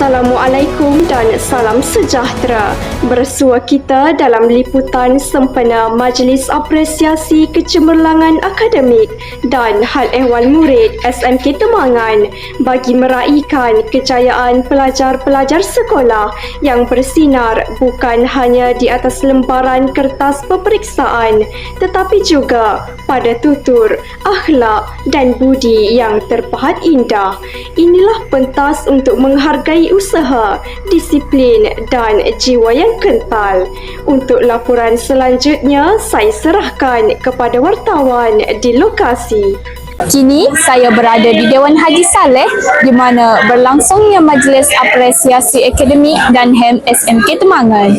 Assalamualaikum dan salam sejahtera. Bersua kita dalam liputan sempena Majlis Apresiasi Kecemerlangan Akademik dan Hal Ehwal Murid SMK Temangan bagi meraihkan kejayaan pelajar-pelajar sekolah yang bersinar bukan hanya di atas lembaran kertas peperiksaan tetapi juga pada tutur, akhlak dan budi yang terpahat indah. Inilah pentas untuk menghargai usaha, disiplin dan jiwa yang kental. Untuk laporan selanjutnya, saya serahkan kepada wartawan di lokasi. Kini saya berada di Dewan Haji Saleh di mana berlangsungnya Majlis Apresiasi Akademik dan HEM SMK Temangan.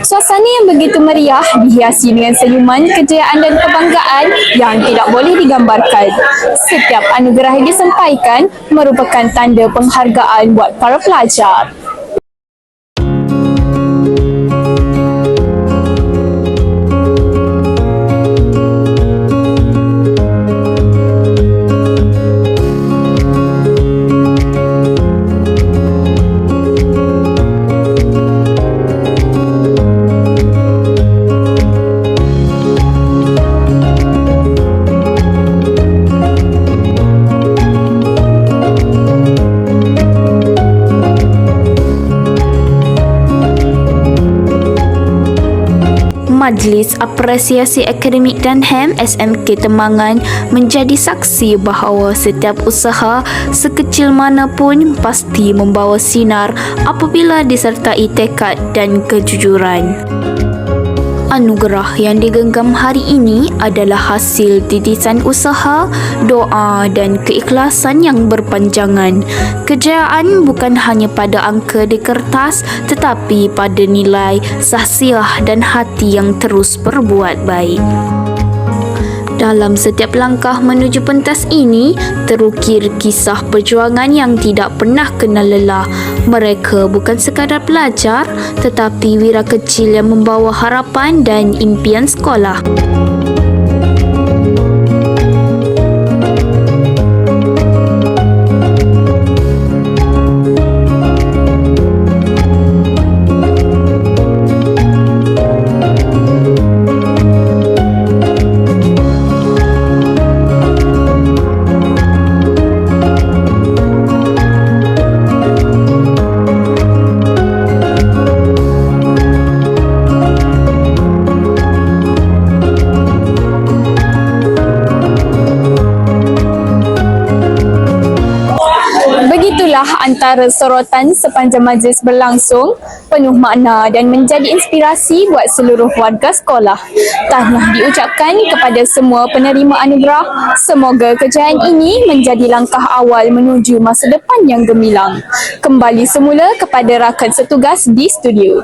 Suasana yang begitu meriah dihiasi dengan senyuman, kejayaan dan kebanggaan yang tidak boleh digambarkan. Setiap anugerah yang disampaikan merupakan tanda penghargaan buat para pelajar. Majlis Apresiasi Akademik dan HEM SMK Temangan menjadi saksi bahawa setiap usaha sekecil mana pun pasti membawa sinar apabila disertai tekad dan kejujuran. Anugerah yang digenggam hari ini adalah hasil titisan usaha, doa dan keikhlasan yang berpanjangan. Kejayaan bukan hanya pada angka di kertas tetapi pada nilai, sahsiah dan hati yang terus berbuat baik. Dalam setiap langkah menuju pentas ini, terukir kisah perjuangan yang tidak pernah kenal lelah. Mereka bukan sekadar pelajar, tetapi wira kecil yang membawa harapan dan impian sekolah. Begitulah antara sorotan sepanjang majlis berlangsung penuh makna dan menjadi inspirasi buat seluruh warga sekolah. Tahniah diucapkan kepada semua penerima anugerah. Semoga kejayaan ini menjadi langkah awal menuju masa depan yang gemilang. Kembali semula kepada rakan setugas di studio.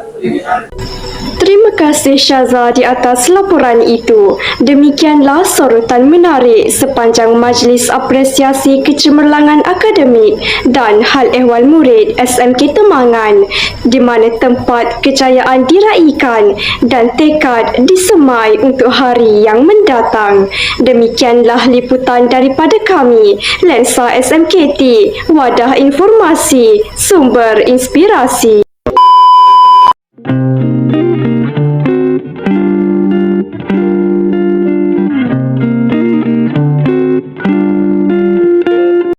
Terima kasih Syaza di atas laporan itu. Demikianlah sorotan menarik sepanjang Majlis Apresiasi Kecemerlangan Akademik dan Hal Ehwal Murid SMK Temangan di mana tempat kejayaan diraihkan dan tekad disemai untuk hari yang mendatang. Demikianlah liputan daripada kami, Lensa SMKT, Wadah Informasi, Sumber Inspirasi.